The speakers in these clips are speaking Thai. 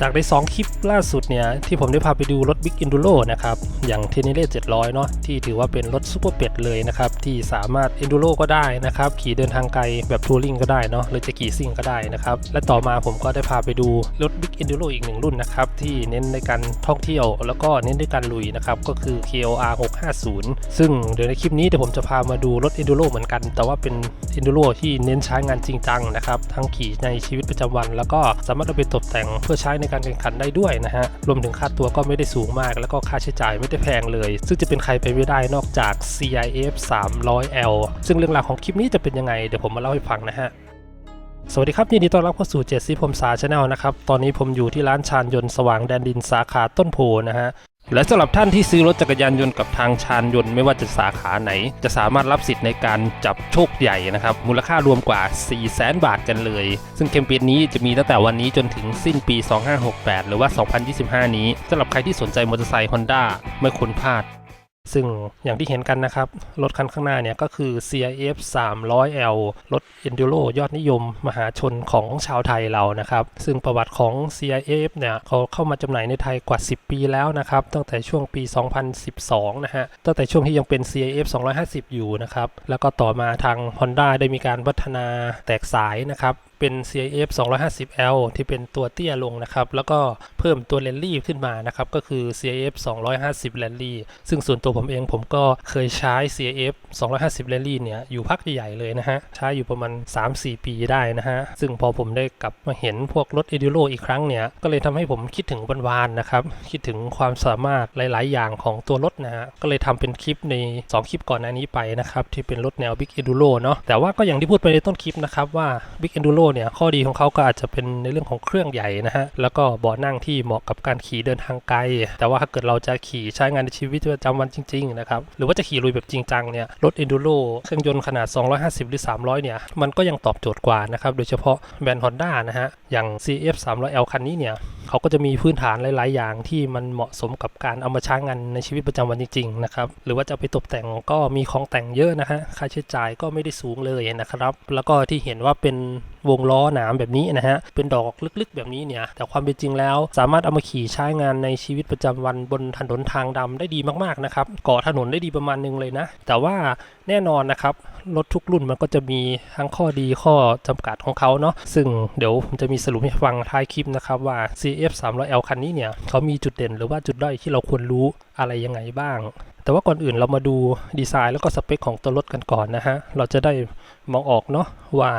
จากใน 2 คลิปล่าสุดเนี่ยที่ผมได้พาไปดูรถ Big Enduro นะครับอย่าง t e n e r e 700 เนาะที่ถือว่าเป็นรถซูเปอร์เป็ดเลยนะครับที่สามารถ Enduro ก็ได้นะครับขี่เดินทางไกลแบบทัวริงก็ได้เนาะหรือจะขี่ซิ่งก็ได้นะครับและต่อมาผมก็ได้พาไปดูรถ Big Enduro อีกหนึ่งรุ่นนะครับที่เน้นในการท่องเที่ยว แล้วก็เน้นในการลุยนะครับก็คือ KOR 650 ซึ่งเดี๋ยวในคลิปนี้เดี๋ยวผมจะพามาดูรถ Enduro เหมือนกัน แต่ว่าเป็น Enduro ที่เน้นใช้งานจริงจังนะครับทั้งขี่ในชีวิตประจำวัน แล้วก็สามารถเอาไปตกแต่งเพื่อใช้ในการแข่งขันได้ด้วยนะฮะ รวมถึงค่าตัวก็ไม่ได้สูงมาก แล้วก็ค่าใช้จ่ายไม่ได้แพงเลย ซึ่งจะเป็นใครไปไม่ได้นอกจาก CIF 300L ซึ่งเรื่องราวของคลิปนี้จะเป็นยังไงเดี๋ยวผมมาเล่าให้ฟังนะฮะสวัสดีครับยินดีต้อนรับเข้าสู่เจสซี่ผมสาชาแนลนะครับ ตอนนี้ผมอยู่ที่ร้านชานยนต์สว่างแดนดินสาขาต้นโพนะฮะ และสำหรับท่านที่ซื้อรถจักรยานยนต์กับทางชานยนต์ไม่ว่าจะสาขาไหน จะสามารถรับสิทธิ์ในการจับโชคใหญ่นะครับ มูลค่ารวมกว่า 4 0 0แสนบาทกันเลย ซึ่งแคมเปญนี้จะมีตั้งแต่วันนี้จนถึงสิ้นปี 2568 หรือว่า 2025 นี้สำหรับใครที่สนใจมอเตอร์ไซค์ Honda ไม่ควรพลาด ซึ่งอย่างที่เห็นกันนะครับ รถคันข้างหน้าเนี่ยก็คือ CIF 300L รถ Enduro ยอดนิยมมหาชนของชาวไทยเรานะครับ ซึ่งประวัติของ CIF เนี่ยเขาเข้ามาจำหน่ายในไทยกว่า 10 ปีแล้วนะครับ ตั้งแต่ช่วงปี 2012 นะฮะ ตั้งแต่ช่วงที่ยังเป็น CIF 250 อยู่นะครับ แล้วก็ต่อมาทาง Honda ได้มีการพัฒนาแตกสายนะครับ เป็น CIF 250L ที่เป็นตัวเตี้ยลงนะครับ แล้วก็เพิ่มตัวแรลลี่ขึ้นมานะครับ ก็คือ CIF 250 Rally ซึ่งส่วนตัวผมเองผมก็เคยใช้ CIF 250 Rally เนี่ย อยู่พักใหญ่ๆเลยนะฮะ ใช้อยู่ประมาณ 3-4 ปีได้นะฮะ ซึ่งพอผมได้กลับมาเห็นพวกรถ Enduro อีกครั้งเนี่ย ก็เลยทำให้ผมคิดถึงวันวานๆนะครับ คิดถึงความสามารถหลาย ๆ อย่างของตัวรถนะฮะ ก็เลยทำเป็นคลิปใน 2 คลิปก่อนหน้านี้ไปนะครับ ที่เป็นรถแนว Big Enduro เนาะ แต่ว่าก็อย่างที่พูดไปในต้นคลิปนะครับว่า Big Enduro เนี่ยข้อดีของเขาก็อาจจะเป็นในเรื่องของเครื่องใหญ่นะฮะแล้วก็เบาะนั่งที่เหมาะกับการขี่เดินทางไกล แต่ว่าถ้าเกิดเราจะขี่ใช้งานในชีวิตประจำวันจริงๆนะครับหรือว่าจะขี่ลุยแบบจริงจังเนี่ยรถ Enduro เครื่องยนต์ขนาด 250 หรือ 300 เนี่ย มันก็ยังตอบโจทย์กว่านะครับโดยเฉพาะแบรนด์ Honda นะฮะอย่าง CF 300L คันนี้เนี่ย เขาก็จะมีพื้นฐานหลาย ๆ อย่างที่มันเหมาะสมกับการเอามาใช้งานในชีวิตประจำวันจริง ๆ นะครับ หรือว่าจะไปตกแต่งก็มีของแต่งเยอะนะฮะ ค่าใช้จ่ายก็ไม่ได้สูงเลยนะครับ แล้วก็ที่เห็นว่าเป็นวงล้อหนามแบบนี้นะฮะ เป็นดอกลึก ๆ แบบนี้เนี่ย แต่ความเป็นจริงแล้ว สามารถเอามาขี่ใช้งานในชีวิตประจำวันบนถนนทางดำได้ดีมาก ๆ นะครับ ก่อถนนได้ดีประมาณนึงเลยนะ แต่ว่าแน่นอนนะครับ รถทุกรุ่นมันก็จะมีทั้งข้อดีข้อจำกัดของเขาเนาะซึ่งเดี๋ยวผมจะมีสรุปให้ฟังท้ายคลิปนะครับว่า CF 300L คันนี้เนี่ยเขามีจุดเด่นหรือว่าจุดด้อยที่เราควรรู้อะไรยังไงบ้าง แต่ว่าก่อนอื่นเรามาดูดีไซน์แล้วก็สเปคของตัวรถกันก่อนนะฮะเราจะได้มองออกเนาะว่า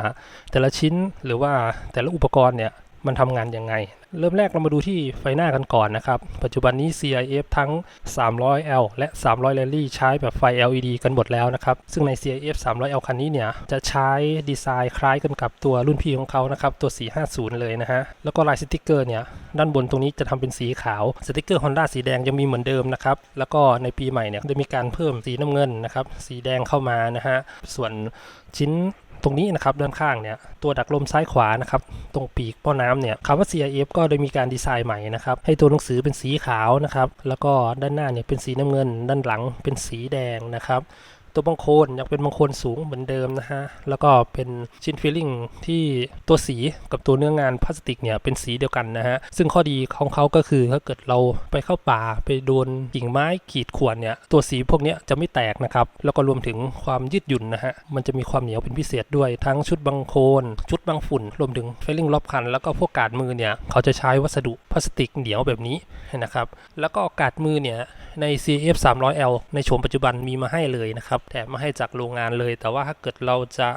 แต่ละชิ้นหรือว่าแต่ละอุปกรณ์เนี่ยมันทำงานยังไง เริ่มแรกเรามาดูที่ไฟหน้ากันก่อนนะครับ ปัจจุบันนี้ CIF ทั้ง 300L และ 300 Rally ใช้แบบไฟ LED กันหมดแล้วนะครับ ซึ่งใน CIF 300L คันนี้เนี่ยจะใช้ดีไซน์คล้ายกันกับตัวรุ่นพี่ของเขานะครับ ตัว 450 เลยนะฮะ แล้วก็ลายสติกเกอร์เนี่ย ด้านบนตรงนี้จะทำเป็นสีขาว สติกเกอร์ Honda สีแดงยังมีเหมือนเดิมนะครับ แล้วก็ในปีใหม่เนี่ยได้มีการเพิ่มสีน้ำเงินนะครับ สีแดงเข้ามานะฮะ ส่วนชิ้น ตรงนี้นะครับด้านข้างเนี่ยตัวดักลมซ้ายขวานะครับตรงปีกป้อน้ำเนี่ยคำว่า CIF ก็ได้มีการดีไซน์ใหม่นะครับให้ตัวหนังสือเป็นสีขาวนะครับแล้วก็ด้านหน้าเนี่ยเป็นสีน้ำเงิน ด้านหลังเป็นสีแดงนะครับ ตัวบังโคลนยังเป็นบังโคลนสูงเหมือนเดิมนะฮะ แล้วก็เป็นชิ้นฟิลลิ่งที่ตัวสีกับตัวเนื้องานพลาสติกเนี่ยเป็นสีเดียวกันนะฮะ ซึ่งข้อดีของเขาก็คือถ้าเกิดเราไปเข้าป่าไปโดนกิ่งไม้ขีดข่วนเนี่ยตัวสีพวกนี้จะไม่แตกนะครับ แล้วก็รวมถึงความยืดหยุ่นนะฮะ มันจะมีความเหนียวเป็นพิเศษด้วยทั้งชุดบังโคลนชุดบังฝุ่น รวมถึงฟิลลิ่งรอบคัน แล้วก็พวกกาดมือเนี่ยเขาจะใช้วัสดุพลาสติกเหนียวแบบนี้นะครับ แล้วก็กาดมือเนี่ยใน CF 300L ในโฉมปัจจุบันมีมาให้เลยนะครับแต่มาให้จากโรงงานเลย แต่ว่าถ้าเกิดเราจะ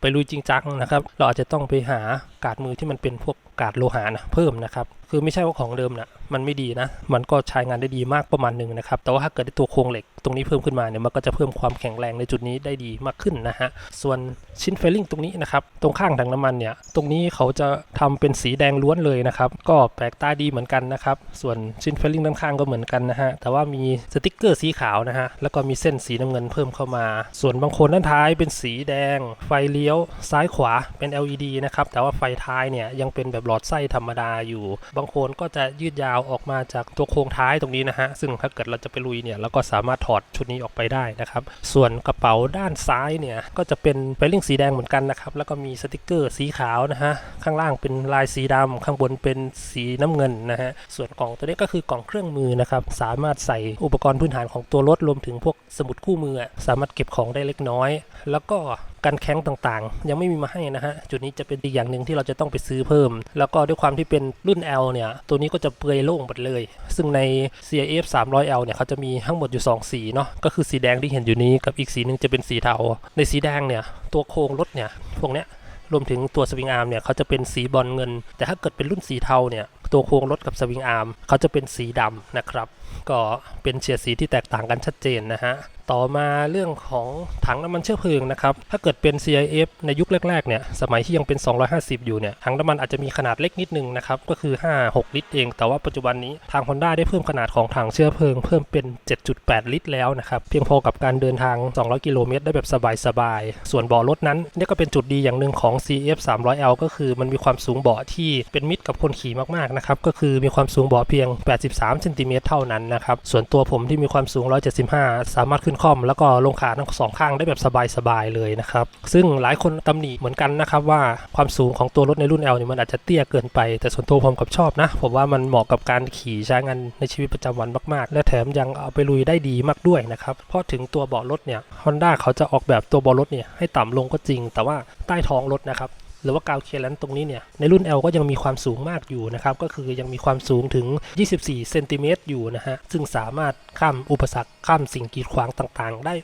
ไปลุยจริงจังนะครับ เราอาจจะต้องไปหา กาดมือที่มันเป็นพวกกาดโลหะนะเพิ่มนะครับ คือไม่ใช่ว่าของเดิมนะมันไม่ดีนะ มันก็ใช้งานได้ดีมากประมาณหนึ่งนะครับ แต่ว่าถ้าเกิดได้ตัวโครงเหล็กตรงนี้เพิ่มขึ้นมาเนี่ยมันก็จะเพิ่มความแข็งแรงในจุดนี้ได้ดีมากขึ้นนะฮะ ส่วนชิ้นเฟลลิ่งตรงนี้นะครับตรงข้างถังน้ำมันเนี่ยตรงนี้เขาจะทำเป็นสีแดงล้วนเลยนะครับก็แปลกตาดีเหมือนกันนะครับส่วนชิ้นเฟลลิ่งด้านข้างก็เหมือนกันนะฮะแต่ว่ามีสติกเกอร์สีขาวนะฮะแล้วก็มีเส้นสีน้ำเงินเพิ่มเข้ามา ส่วนบางคนด้านท้ายเป็นสีแดง ไฟเลี้ยวซ้ายขวาเป็น LED นะครับแต่ว่าไฟท้ายเนี่ยยังเป็นแบบหลอดไส้ธรรมดาอยู่ บางคนก็จะยืดยาวออกมาจากตัวโครงท้ายตรงนี้นะฮะ ซึ่งถ้าเกิดเราจะไปลุยเนี่ยเราก็สามารถถอดชุดนี้ออกไปได้นะครับ ส่วนกระเป๋าด้านซ้ายเนี่ยก็จะเป็นไฟลิ่งสีแดงเหมือนกันนะครับ แล้วก็มีสติกเกอร์สีขาวนะฮะ ข้างล่างเป็นลายสีดำข้างบนเป็นสีน้ำเงินนะฮะ ส่วนกล่องตัวนี้ก็คือกล่องเครื่องมือนะครับสามารถใส่อุปกรณ์พื้นฐานของตัวรถรวมถึงพวกสมุดคู่มือ สามารถเก็บของได้เล็กน้อย แล้วก็ กันแข้งต่างๆ ยังไม่มีมาให้นะฮะ จุดนี้จะเป็นอีกอย่างหนึ่งที่เราจะต้องไปซื้อเพิ่ม แล้วก็ด้วยความที่เป็นรุ่น L เนี่ย ตัวนี้ก็จะเปลือยโล่งหมดเลย ซึ่งใน CIF 300L เนี่ยเขาจะมีทั้งหมดอยู่ 2 สีเนาะ ก็คือสีแดงที่เห็นอยู่นี้กับอีกสีหนึ่งจะเป็นสีเทา ในสีแดงเนี่ยตัวโครงรถเนี่ยพวกเนี้ยรวมถึงตัวสวิงอาร์มเนี่ยเขาจะเป็นสีบอลเงิน แต่ถ้าเกิดเป็นรุ่นสีเทาเนี่ยตัวโครงรถกับสวิงอาร์มเขาจะเป็นสีดำนะครับก็เป็นเฉดสีที่แตกต่างกันชัดเจนนะฮะ ต่อมาเรื่องของถังน้ำมันเชื้อเพลิงนะครับ ถ้าเกิดเป็น CIF ในยุคแรกๆ เนี่ย สมัยที่ยังเป็น 250 อยู่เนี่ย ถังน้ำมันอาจจะมีขนาดเล็กนิดนึงนะครับ ก็คือ 5-6 ลิตรเอง แต่ว่าปัจจุบันนี้ทาง Honda ได้เพิ่มขนาดของถังเชื้อเพลิงเพิ่มเป็น 7.8 ลิตรแล้วนะครับ เพียงพอกับการเดินทาง 200 กิโลเมตรได้แบบสบายๆ ส่วนเบาะรถนั้นนี่ก็เป็นจุดดีอย่างหนึ่งของ CF 300L ก็คือมันมีความสูงเบาะที่เป็นมิตรกับคนขี่มากๆ นะครับ ก็คือมีความสูงเบาะเพียง 83 เซนติเมตรเท่านั้นนะครับ ส่วนตัวผมที่มีความสูง 175 สามารถขึ้นคล่อม แล้วก็ลงขาทั้งสองข้างได้แบบสบายๆเลยนะครับ ซึ่งหลายคนตำหนิเหมือนกันนะครับว่าความสูงของตัวรถในรุ่น L เนี่ยมันอาจจะเตี้ยเกินไป แต่ส่วนตัวผมกับชอบนะ ผมว่ามันเหมาะกับการขี่ใช้งานในชีวิตประจำวันมากๆ และแถมยังเอาไปลุยได้ดีมากด้วยนะครับ เพราะถึงตัวเบาะรถเนี่ย Honda เขาจะออกแบบตัวเบาะรถเนี่ยให้ต่ำลงก็จริง แต่ว่าใต้ท้องรถนะครับ หรือว่ากาวเคลียร์แลนตรงนี้เนี่ยในรุ่น L ก็ยังมีความสูงมากอยู่นะครับก็คือยังมีความสูงถึง 24 เซนติเมตรอยู่นะฮะซึ่งสามารถข้ามอุปสรรคข้ามสิ่งกีดขวางต่างๆ ได้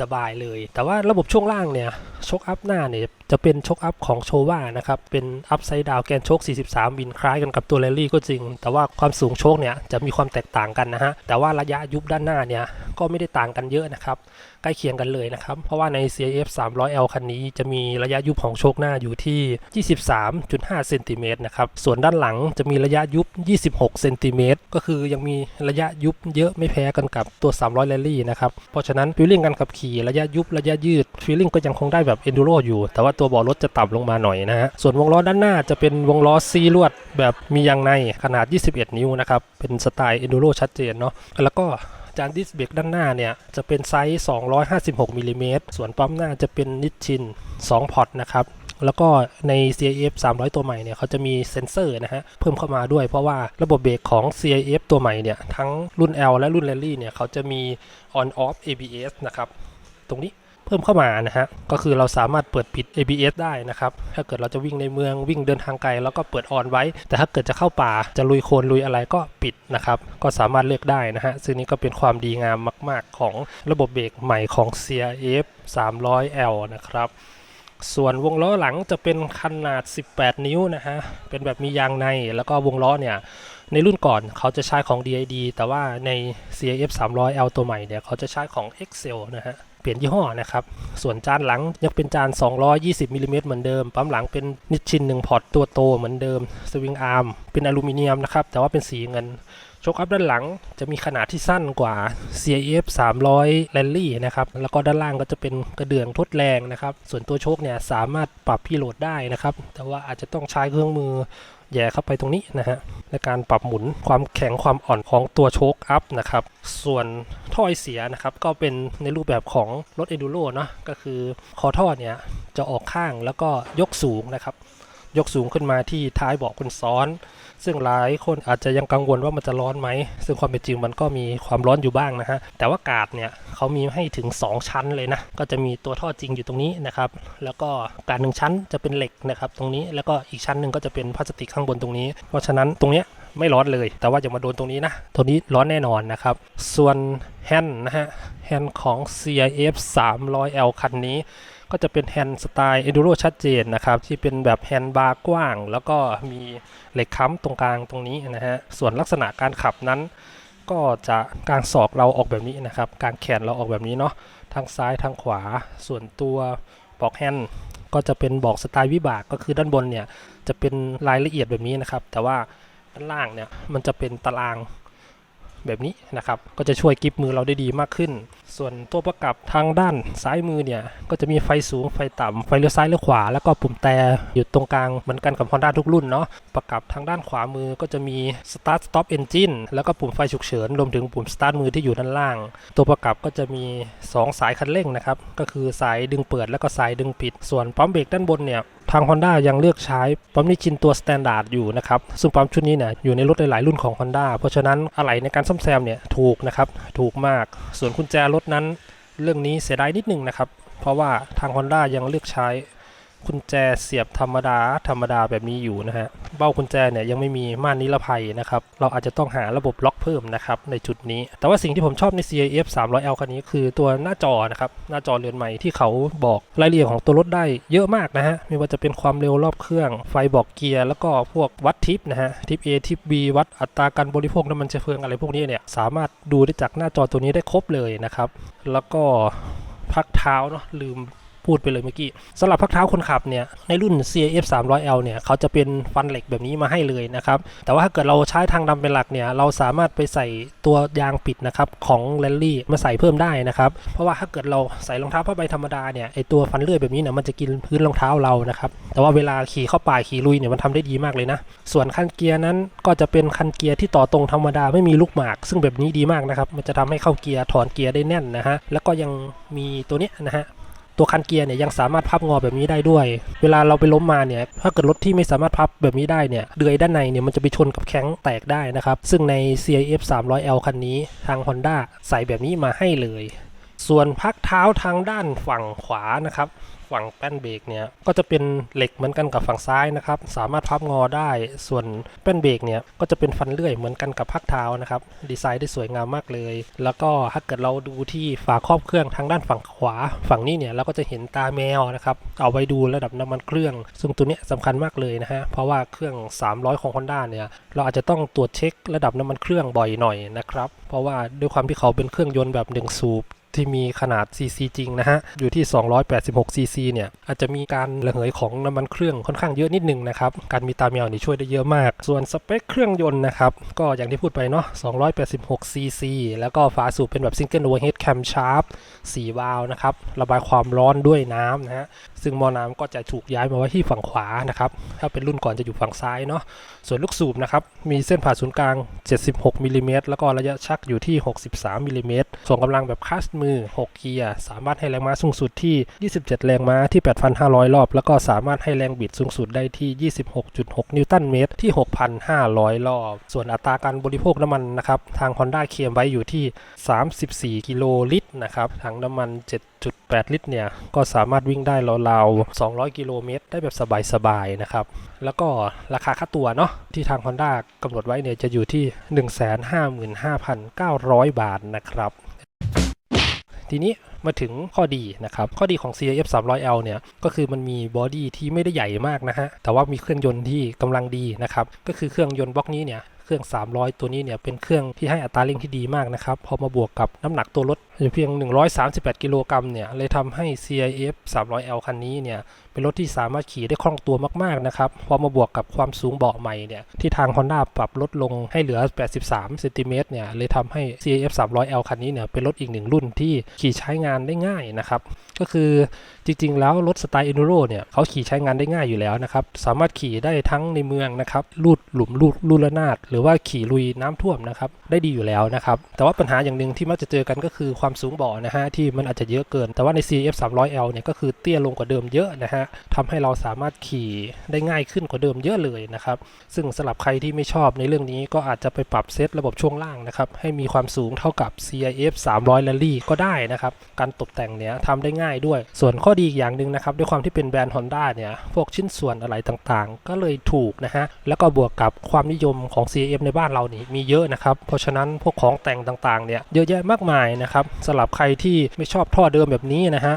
สบายๆเลย แต่ว่าระบบช่วงล่างเนี่ยช็อกอัพหน้าเนี่ย จะเป็นชกอัพของโชว่านะครับ เป็นอัพไซด์ดาวแกนโชค43 วินคล้ายกันกับตัวแรลลี่ก็จริง แต่ว่าความสูงโชคเนี่ยจะมีความแตกต่างกันนะฮะ แต่ว่าระยะยุบด้านหน้าเนี่ยก็ไม่ได้ต่างกันเยอะนะครับ ใกล้เคียงกันเลยนะครับ เพราะว่าใน CIF 300L คันนี้จะมีระยะยุบของโชคหน้าอยู่ที่ 23.5เซนติเมตรนะครับ ส่วนด้านหลังจะมีระยะยุบ 26เซนติเมตรก็คือยังมีระยะยุบเยอะไม่แพ้กันกับตัว 300แรลลี่นะครับ เพราะฉะนั้นฟีลลิ่งการขับขี่ระยะยุบระยะยืดฟีลลิ่งก็ยังคงได้แบบ Enduro อยู่ แต่ว่าตัวเบาะรถจะต่ำลงมาหน่อยนะฮะส่วนวงล้อด้านหน้าจะเป็นวงล้อซีลวด แบบมียางในขนาด 21 นิ้วนะครับเป็นสไตล์ Enduro ชัดเจนเนาะแล้วก็จานดิสเบรกด้านหน้าเนี่ยจะเป็นไซส์ 256มิลลิเมตรส่วนปั๊มหน้าจะเป็นนิชชิน 2 พอตนะครับแล้วก็ใน CIF 300 ตัวใหม่เนี่ยเขาจะมีเซ็นเซอร์นะฮะเพิ่มเข้ามาด้วยเพราะว่าระบบเบรกของ CIF ตัวใหม่เนี่ยทั้งรุ่น L และรุ่น Rally เนี่ยเขาจะมี on off ABS นะครับตรงนี้ พิ่มเข้ามานะฮะ ก็คือเราสามารถเปิดปิด ABS ได้นะครับ ถ้าเกิดเราจะวิ่งในเมืองวิ่งเดินทางไกลแล้วก็เปิดออนไว้ แต่ถ้าเกิดจะเข้าป่าจะลุยโคลนลุยอะไรก็ปิดนะครับ ก็สามารถเลือกได้นะฮะ ซึ่งนี้ก็เป็นความดีงามมาก ๆ ของระบบเบรกใหม่ของ CRF 300L นะครับส่วนวงล้อหลังจะเป็นขนาด 18 นิ้วนะฮะ เป็นแบบมียางใน แล้วก็วงล้อเนี่ย ในรุ่นก่อนเขาจะใช้ของ DID แต่ว่าใน CIF 300L ตัวใหม่เนี่ยเขาจะใช้ของ Excel นะฮะ เปลี่ยนยี่ห้อนะครับ ส่วนจานหลังยังเป็นจาน 220มิลลิเมตรเหมือนเดิม ปั๊มหลังเป็นนิชชิน1พอร์ตตัวโตเหมือนเดิม สวิงอาร์มเป็นอลูมิเนียมนะครับ แต่ว่าเป็นสีเงินโชคอัพด้านหลังจะมีขนาดที่สั้นกว่า CIF 300 Rally นะครับ แล้วก็ด้านล่างก็จะเป็นกระเดื่องทดแรงนะครับ ส่วนตัวโชคเนี่ยสามารถปรับพิโหลดได้นะครับ แต่ว่าอาจจะต้องใช้เครื่องมือแย่เข้าไปตรงนี้นะฮะในการปรับหมุนความแข็งความอ่อนของตัวโชคอัพนะครับ ส่วน ท่อไอเสียนะครับ ก็เป็นในรูปแบบของรถ Enduro เนาะก็คือคอท่อเนี่ยจะออกข้างแล้วก็ยกสูงนะครับ ยกสูงขึ้นมาที่ท้ายเบาะคนซ้อน ซึ่งหลายคนอาจจะยังกังวลว่ามันจะร้อนไหม ซึ่งความเป็นจริงมันก็มีความร้อนอยู่บ้างนะฮะ แต่ว่ากาดเนี่ยเขามีให้ถึง 2 ชั้นเลยนะ ก็จะมีตัวท่อจริงอยู่ตรงนี้นะครับ แล้วก็กาดหนึ่งชั้นจะเป็นเหล็กนะครับ ตรงนี้ แล้วก็อีกชั้นหนึ่งก็จะเป็นพลาสติกข้างบนตรงนี้ เพราะฉะนั้นตรงเนี้ย ไม่ร้อนเลย แต่ว่าอย่ามาโดนตรงนี้นะตรงนี้ร้อนแน่นอนนะครับ ส่วนแฮนด์นะฮะแฮนด์ของ CIF 300L คันนี้ ก็จะเป็นแฮนด์สไตล์ Enduro ชัดเจนนะครับ ที่เป็นแบบแฮนด์บาร์กว้าง แล้วก็มีเหล็กค้ำตรงกลางตรงนี้นะฮะส่วนลักษณะการขับนั้นก็จะกางศอกเราออกแบบนี้นะครับกางแขนเราออกแบบนี้เนาะทางซ้ายทางขวา ส่วนตัวบอกแฮนด์ก็จะเป็นบอกสไตล์วิบากก็คือด้านบนเนี่ยจะเป็นรายละเอียดแบบนี้นะครับ แต่ว่า ด้านล่างเนี่ยมันจะเป็นตารางแบบนี้นะครับ ก็จะช่วยกริปมือเราได้ดีมากขึ้น ส่วนตัวประกับทางด้านซ้ายมือเนี่ย ก็จะมีไฟสูงไฟต่ำไฟเลี้ยวซ้ายเลี้ยวขวา แล้วก็ปุ่มแต่อยู่ตรงกลางเหมือนกันกับ Honda ทุกรุ่นเนาะ ประกับทางด้านขวามือก็จะมี start stop engine แล้วก็ปุ่มไฟฉุกเฉิน รวมถึงปุ่ม start มือที่อยู่ด้านล่าง ตัวประกับก็จะมี 2 สายคันเร่งนะครับ ก็คือสายดึงเปิดแล้วก็สายดึงปิด ส่วนปั๊มเบรกด้านบนเนี่ย ทาง Honda ยังเลือกใช้ปั๊มนิชินตัวสแตนดาร์ดอยู่นะครับ ซึ่งปั๊มชุดนี้เนี่ยอยู่ในรถหลายๆรุ่นของ Honda เพราะฉะนั้นอะไหล่ในการซ่อมแซมเนี่ยถูกนะครับ ถูกมาก ส่วนกุญแจรถนั้น เรื่องนี้เสียดายนิดนึงนะครับ เพราะว่าทาง Honda ยังเลือกใช้ กุญแจเสียบธรรมดาธรรมดาแบบนี้อยู่นะฮะ เบ้ากุญแจเนี่ยยังไม่มีม่านนิรภัยนะครับ เราอาจจะต้องหาระบบล็อกเพิ่มนะครับในจุดนี้ แต่ว่าสิ่งที่ผมชอบใน CIF 300L คันนี้คือตัวหน้าจอนะครับ หน้าจอเรือนใหม่ที่เขาบอกรายละเอียดของตัวรถได้เยอะมากนะฮะ ไม่ว่าจะเป็นความเร็วรอบเครื่อง ไฟบอกเกียร์ แล้วก็พวกวัดทิปนะฮะ ทิป A ทิป B วัดอัตราการบริโภคน้ำมันเชื้อเพลิงอะไรพวกนี้เนี่ย สามารถดูได้จากหน้าจอตัวนี้ได้ครบเลยนะครับ แล้วก็พักเท้าเนาะลืม พูดไปเลยเมื่อกี้สำหรับพักเท้าคนขับเนี่ยในรุ่น CAF 300L เนี่ยเขาจะเป็นฟันเหล็กแบบนี้มาให้เลยนะครับ แต่ว่าถ้าเกิดเราใช้ทางดำเป็นหลักเนี่ยเราสามารถไปใส่ตัวยางปิดนะครับของแรลลี่มาใส่เพิ่มได้นะครับเพราะว่าถ้าเกิดเราใส่รองเท้าผ้าใบธรรมดาเนี่ยไอตัวฟันเลื่อยแบบนี้เนี่ยมันจะกินพื้นรองเท้าเรานะครับแต่ว่าเวลาขี่เข้าป่าขี่ลุยเนี่ยมันทำได้ดีมากเลยนะ ส่วนคันเกียร์นั้นก็จะเป็นคันเกียร์ที่ต่อตรงธรรมดาไม่มีลูกหมาก ซึ่งแบบนี้ดีมากนะครับมันจะทำให้เข้าเกียร์ถอนเกียร์ได้แน่นนะฮะแล้วก็ยังมีตัวเนี้ยนะฮะ ตัวคันเกียร์เนี่ยยังสามารถพับงอแบบนี้ได้ด้วย เวลาเราไปล้มมาเนี่ยถ้าเกิดรถที่ไม่สามารถพับแบบนี้ได้เนี่ยเดือยด้านในเนี่ยมันจะไปชนกับแข้งแตกได้นะครับซึ่งใน CIF 300L คันนี้ทาง Honda ใส่แบบนี้มาให้เลย ส่วนพักเท้าทางด้านฝั่งขวานะครับ ฝั่งแป้นเบรกเนี่ยก็จะเป็นเหล็กเหมือนกันกับฝั่งซ้ายนะครับ สามารถพับงอได้ ส่วนแป้นเบรกเนี่ยก็จะเป็นฟันเลื่อยเหมือนกันกับพักเท้านะครับ ดีไซน์ได้สวยงามมากเลย แล้วก็ถ้าเกิดเราดูที่ฝาครอบเครื่องทางด้านฝั่งขวา ฝั่งนี้เนี่ยเราก็จะเห็นตาแมวนะครับ เอาไว้ดูระดับน้ำมันเครื่อง ซึ่งตัวนี้ยสำคัญมากเลยนะฮะ เพราะว่าเครื่อง 300 ของ Honda เนี่ยเราอาจจะต้องตรวจเช็คระดับน้ำมันเครื่องบ่อยหน่อยนะครับ เพราะว่าด้วยความที่เขาเป็นเครื่องยนต์แบบหนึ่งสูบ ที่มีขนาด CC จริงนะฮะ อยู่ที่ 286 CC เนี่ย อาจจะมีการระเหยของน้ำมันเครื่องค่อนข้างเยอะนิดนึงนะครับ การมีตาแมวนี่ช่วยได้เยอะมาก ส่วนสเปคเครื่องยนต์นะครับ ก็อย่างที่พูดไปเนาะ 286 CC แล้วก็ฝาสูบเป็นแบบ Single Overhead Camshaft 4วาล์วนะครับ ระบายความร้อนด้วยน้ำนะฮะ ซึ่งหมอน้ำก็จะถูกย้ายมาไว้ที่ฝั่งขวานะครับ ถ้าเป็นรุ่นก่อนจะอยู่ฝั่งซ้ายเนาะ ส่วนลูกสูบนะครับ มีเส้นผ่าศูนย์กลาง 76มิลลิเมตรแล้วก็ระยะชักอยู่ที่ 63มิลลิเมตรส่งกำลังแบบคัสมือ 6 เกียร์ สามารถให้แรงม้าสูงสุดที่ 27 แรงม้าที่ 8,500 รอบ แล้วก็สามารถให้แรงบิดสูงสุดได้ที่ 26.6 นิวตันเมตรที่ 6,500 รอบ ส่วนอัตราการบริโภคน้ำมันนะครับ ทาง Honda เคลมไว้อยู่ที่ 34 กิโลลิตรนะครับ ถังน้ำมัน 7 7.8ลิตรเนี่ย ก็สามารถวิ่งได้ราวๆ 200 กิโลเมตร ได้แบบสบายๆ นะครับ แล้วก็ราคาค่าตัวเนาะที่ทาง Honda กำหนดไว้เนี่ย จะอยู่ที่ 155,900 บาทนะครับ ทีนี้มาถึงข้อดีนะครับ ข้อดีของ CRF 300L เนี่ย ก็คือมันมีบอดี้ที่ไม่ได้ใหญ่มากนะฮะ แต่ว่ามีเครื่องยนต์ที่กำลังดีนะครับ ก็คือเครื่องยนต์บล็อกนี้เนี่ย รื่อง 300 ตัวนี้เนี่ยเป็นเครื่องที่ให้อัตราเร่งที่ดีมากนะครับ พอมาบวกกับน้ำหนักตัวรถอยู่เพียง 138 กิโลกรัมเนี่ยเลยทำให้ CIF 300L คันนี้เนี่ยเป็นรถที่สามารถขี่ได้คล่องตัวมากๆนะครับพอมาบวกกับความสูงเบาะใหม่เนี่ยที่ทาง Honda ปรับลดลงให้เหลือ 83เซนติเมตรเนี่ยเลยทำให้ CAF 300L คันนี้เนี่ยเป็นรถอีกหนึ่งรุ่นที่ขี่ใช้งานได้ง่ายนะครับ ก็คือจริงๆ แล้วรถสไตล์ Enduro เนี่ยเขาขี่ใช้งานได้ง่ายอยู่แล้วนะครับ สามารถขี่ได้ทั้งในเมืองนะครับลูดหลุมลูดลูดระนาด หรือว่าขี่ลุยน้ำท่วมนะครับได้ดีอยู่แล้วนะครับ แต่ว่าปัญหาอย่างหนึ่งที่มักจะเจอกันก็คือความสูงเบาะนะฮะที่มันอาจจะเยอะเกิน แต่ว่าใน CF 300L เนี่ยก็คือเตี้ยลงกว่าเดิมเยอะนะฮะทำให้เราสามารถขี่ได้ง่ายขึ้นกว่าเดิมเยอะเลยนะครับ ซึ่งสำหรับใครที่ไม่ชอบในเรื่องนี้ก็อาจจะไปปรับเซตระบบช่วงล่างนะครับให้มีความสูงเท่ากับ CIF 300 Rally ก็ได้นะครับการตกแต่งเนี้ยทำได้ง่ายด้วย ส่วนข้อดีอีกอย่างหนึ่งนะครับด้วยความที่เป็นแบรนด์ Honda เนี่ยพวกชิ้นส่วนอะไรต่างๆ ก็เลยถูกนะฮะแล้วก็บวกกับความนิยมของ CM ในบ้านเรานี่มีเยอะนะครับเพราะฉะนั้นพวกของแต่งต่างๆเนี่ยเยอะแยะมากมายนะครับสำหรับใครที่ไม่ชอบท่อเดิมแบบนี้นะฮะ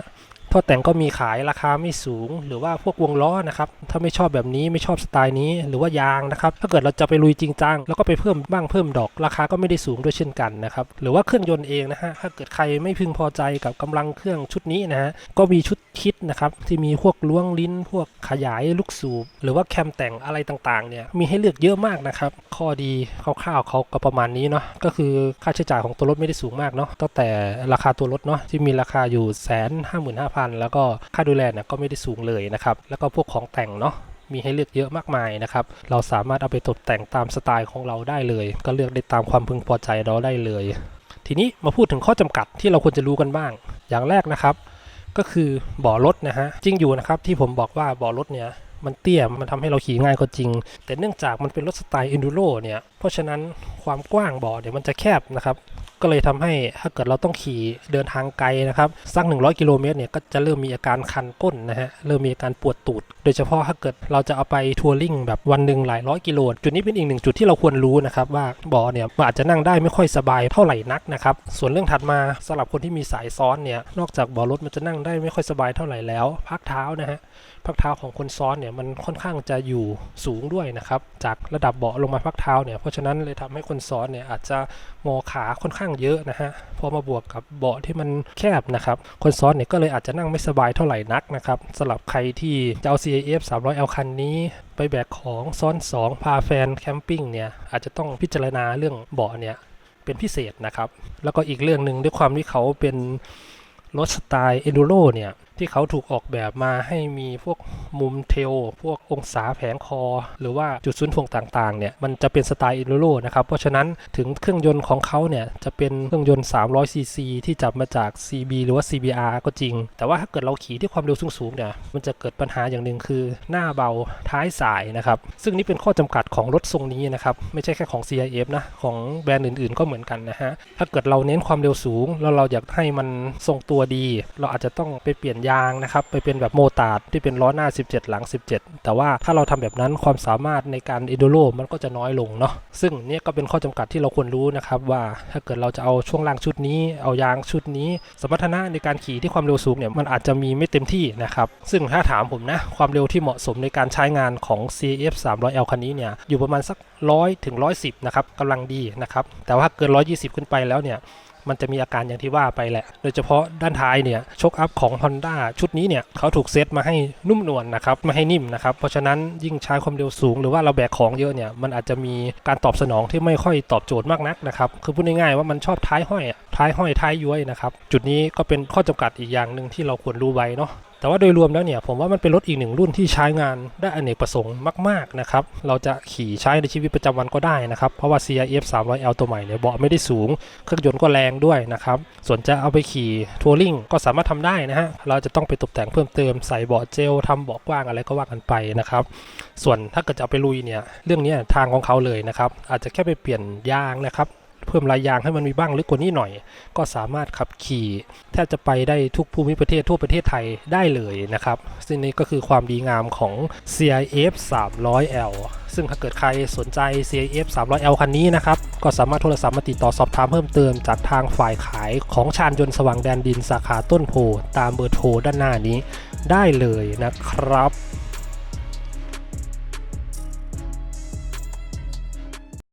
ท่อแต่งก็มีขายราคาไม่สูง หรือว่าพวกวงล้อนะครับ ถ้าไม่ชอบแบบนี้ไม่ชอบสไตล์นี้ หรือว่ายางนะครับ ถ้าเกิดเราจะไปลุยจริงจังแล้วก็ไปเพิ่มบ้างเพิ่มดอก ราคาก็ไม่ได้สูงด้วยเช่นกันนะครับ หรือว่าเครื่องยนต์เองนะฮะ ถ้าเกิดใครไม่พึงพอใจกับกำลังเครื่องชุดนี้นะฮะ ก็มีชุดคิดนะครับที่มีพวกล้วงลิ้น พวกขยายลูกสูบ หรือว่าแคมแต่งอะไรต่างๆ เนี่ย มีให้เลือกเยอะมากนะครับ ข้อดีคร่าวๆเขาก็ประมาณนี้เนาะ ก็คือค่าใช้จ่ายของตัวรถไม่ได้สูงมากเนาะ ตั้งแต่ราคาตัวรถเนาะที่มีราคาอยู่แสนห้าหมื่นห้าพันแล้วก็ค่าดูแลเนี่ยก็ไม่ได้สูงเลยนะครับ แล้วก็พวกของแต่งเนาะมีให้เลือกเยอะมากมายนะครับ เราสามารถเอาไปตกแต่งตามสไตล์ของเราได้เลย ก็เลือกได้ตามความพึงพอใจเราได้เลย ทีนี้มาพูดถึงข้อจำกัดที่เราควรจะรู้กันบ้าง อย่างแรกนะครับ ก็คือเบาะรถนะฮะ จริงอยู่นะครับที่ผมบอกว่าเบาะรถเนี่ย มันเตี้ยมันทำให้เราขี่ง่ายก็จริง แต่เนื่องจากมันเป็นรถสไตล์ enduro เนี่ย เพราะฉะนั้นความกว้างเบาะเนี่ยมันจะแคบนะครับ ก็เลยทำให้ถ้าเกิดเราต้องขี่เดินทางไกลนะครับสัก 100 กิโลเมตรเนี่ยก็จะเริ่มมีอาการคันก้นนะฮะเริ่มมีอาการปวดตูด โดยเฉพาะถ้าเกิดเราจะเอาไปทัวริงแบบวันหนึ่งหลายร้อยกิโลจุดนี้เป็นอีกหนึ่งจุดที่เราควรรู้นะครับว่าเบาะเนี่ยอาจจะนั่งได้ไม่ค่อยสบายเท่าไหร่นักนะครับส่วนเรื่องถัดมาสำหรับคนที่มีสายซ้อนเนี่ยนอกจากเบาะรถมันจะนั่งได้ไม่ค่อยสบายเท่าไหร่แล้ว พักเท้านะฮะ พักเท้าของคนซ้อนเนี่ยมันค่อนข้างจะอยู่สูงด้วยนะครับ จากระดับเบาะลงมาพักเท้าเนี่ยเพราะฉะนั้นเลยทำให้คนซ้อนเนี่ยอาจจะงอขาค่อนข้างเยอะนะฮะพอมาบวกกับเบาะที่มันแคบนะครับ คนซ้อนเนี่ยก็เลยอาจจะนั่งไม่สบายเท่าไหร่นักนะครับสำหรับใครที่จะเอา CAF 300L คันนี้ไปแบกของซ้อน 2 พาแฟนแคมปิ้งเนี่ยอาจจะต้องพิจารณาเรื่องเบาะเนี่ยเป็นพิเศษนะครับ แล้วก็อีกเรื่องหนึ่งด้วยความที่เขาเป็นรถสไตล์ Enduro เนี่ยที่เขาถูกออกแบบมาให้มีพวกมุมเทล พวกองศาแผงคอ หรือว่าจุดศูนย์ถ่วงต่างๆ เนี่ย มันจะเป็นสไตล์อินโรนะครับ เพราะฉะนั้นถึงเครื่องยนต์ของเขาเนี่ย จะเป็นเครื่องยนต์ 300 ซีซีที่จับมาจาก CB หรือว่า CBR ก็จริง แต่ว่าถ้าเกิดเราขี่ที่ความเร็วสูงๆ เนี่ย มันจะเกิดปัญหาอย่างหนึ่งคือหน้าเบาท้ายสายนะครับ ซึ่งนี่เป็นข้อจำกัดของรถทรงนี้นะครับ ไม่ใช่แค่ของ CIF นะ ของแบรนด์อื่นๆ ก็เหมือนกันนะฮะ ถ้าเกิดเราเน้นความเร็วสูง แล้วเราอยากให้มันทรงตัวดี เราอาจจะต้องไปเปลี่ยนยางนะครับไปเป็นแบบโมตาร์ดที่เป็นล้อหน้า 17 หลัง 17 แต่ว่าถ้าเราทำแบบนั้นความสามารถในการอิโดโรมันก็จะน้อยลงเนาะซึ่งเนี่ยก็เป็นข้อจำกัดที่เราควรรู้นะครับว่าถ้าเกิดเราจะเอาช่วงล่างชุดนี้ เอายางชุดนี้ สมรรถนะในการขี่ที่ความเร็วสูงเนี่ยมันอาจจะมีไม่เต็มที่นะครับซึ่งถ้าถามผมนะความเร็วที่เหมาะสมในการใช้งานของ CF 300L คันนี้เนี่ยอยู่ประมาณสัก100ถึง110นะครับกำลังดีนะครับแต่ว่าเกิน 120 ขึ้นไปแล้วเนี่ย มันจะมีอาการอย่างที่ว่าไปแหละ โดยเฉพาะด้านท้ายเนี่ยชกอัพของ Honda ชุดนี้เนี่ยเขาถูกเซตมาให้นุ่มนวลนะครับไม่ให้นิ่มนะครับ เพราะฉะนั้นยิ่งใช้ความเร็วสูง หรือว่าเราแบกของเยอะเนี่ยมันอาจจะมีการตอบสนองที่ไม่ค่อยตอบโจทย์มากนักนะครับคือพูดง่ายๆว่ามันชอบท้ายห้อยท้ายห้อยท้ายย้วยนะครับจุดนี้ก็เป็นข้อจำกัดอีกอย่างหนึ่งที่เราควรรู้ไว้เนาะ แต่ว่าโดยรวมแล้วเนี่ยผมว่ามันเป็นรถอีกหนึ่งรุ่นที่ใช้งานได้อเนกประสงค์มากๆนะครับเราจะขี่ใช้ในชีวิตประจำวันก็ได้นะครับเพราะว่า CRF 300L ตัวใหม่เนี่ยเบาะไม่ได้สูง เครื่องยนต์ก็แรงด้วยนะครับส่วนจะเอาไปขี่ทัวริงก็สามารถทำได้นะฮะเราจะต้องไปตกแต่งเพิ่มเติมใส่เบาะเจลทำเบาะกว้างอะไรก็ว่ากันไปนะครับส่วนถ้าเกิดจะเอาไปลุยเนี่ยเรื่องนี้ทางของเขาเลยนะครับอาจจะแค่ไปเปลี่ยนยางนะครับ เพิ่มลายยางให้มันมีบ้างลึกกว่านี้หน่อย ก็สามารถขับขี่แทบจะไปได้ทุกภูมิประเทศทั่วประเทศไทยได้เลยนะครับ ซึ่งนี่ก็คือความดีงามของ CIF 300L ซึ่งถ้าเกิดใครสนใจ CIF 300L คันนี้นะครับ ก็สามารถโทรศัพท์มาติดต่อสอบถามเพิ่มเติมจากทางฝ่ายขายของชาญยนต์สว่างแดนดินสาขาต้นโพตามเบอร์โทรด้านหน้านี้ได้เลยนะครับ